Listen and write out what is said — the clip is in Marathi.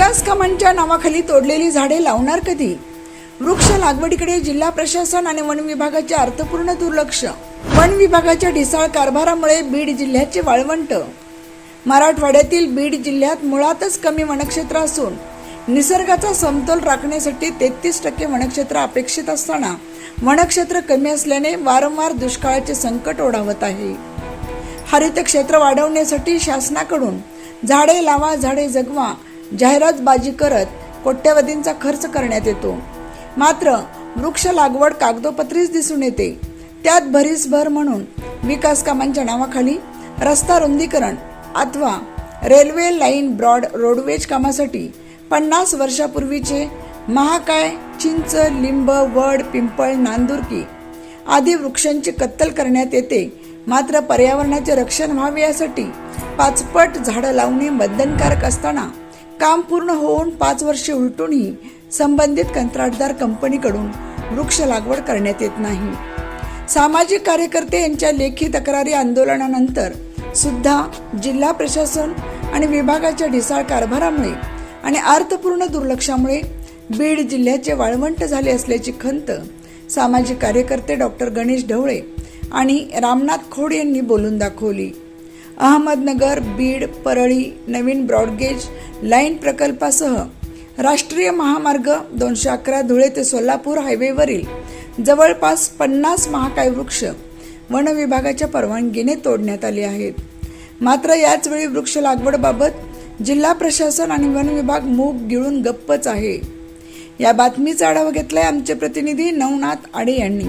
विकास कामांच्या नावाखाली तोडलेली झाडे लावणार कधी? वृक्ष लागवडीकडे जिल्हा प्रशासन आणि वन विभागाचे अर्थपूर्ण दुर्लक्ष. वन विभागाच्या ढिसाळ कारभारामुळे बीड जिल्ह्याचे वाळवंट. मराठवाड्यातील बीड जिल्ह्यात मुळातच कमी वनक्षेत्र असून निसर्गाचा समतोल राखण्यासाठी तेहतीस टक्के वनक्षेत्र अपेक्षित असताना वनक्षेत्र कमी असल्याने वारंवार दुष्काळाचे संकट ओढावत आहे. हरित क्षेत्र वाढवण्यासाठी शासनाकडून झाडे लावा झाडे जगवा जाहिरातबाजी करत कोट्यवधींचा खर्च करण्यात येतो. मात्र वृक्ष लागवड कागदोपत्रीच दिसून येते. त्यात भरीसभर म्हणून विकास कामांच्या नावाखाली रस्ता रुंदीकरण अथवा रेल्वे लाईन ब्रॉड रोडवेज कामासाठी पन्नास वर्षापूर्वीचे महाकाय चिंच लिंब वड पिंपळ नांदुरकी आदी वृक्षांची कत्तल करण्यात येते. मात्र पर्यावरणाचे रक्षण व्हावे यासाठी पाचपट झाडं लावणे बंधनकारक असताना काम पूर्ण होऊन पाच वर्षे उलटूनही संबंधित कंत्राटदार कंपनीकडून वृक्ष लागवड करण्यात येत नाही. सामाजिक कार्यकर्ते यांच्या लेखी तक्रारी आंदोलनानंतर सुद्धा जिल्हा प्रशासन आणि विभागाच्या ढिसाळ कारभारामुळे आणि अर्थपूर्ण दुर्लक्षामुळे बीड जिल्ह्याचे वाळवंट झाले असल्याची खंत सामाजिक कार्यकर्ते डॉक्टर गणेश ढवळे आणि रामनाथ खोड यांनी बोलून दाखवली. अहमदनगर बीड परळी नवीन ब्रॉडगेज लाईन प्रकल्पासह राष्ट्रीय महामार्ग दोनशे अकरा धुळे ते सोलापूर हायवेवरील जवळपास पन्नास महाकाय वृक्ष वन विभागाच्या परवानगीने तोडण्यात आले आहेत. मात्र याचवेळी वृक्ष लागवडबाबत जिल्हा प्रशासन आणि वन विभाग मूग गिळून गप्पच आहे. या बातमीचा आढावा घेतलाय आमचे प्रतिनिधी नवनाथ आडे यांनी.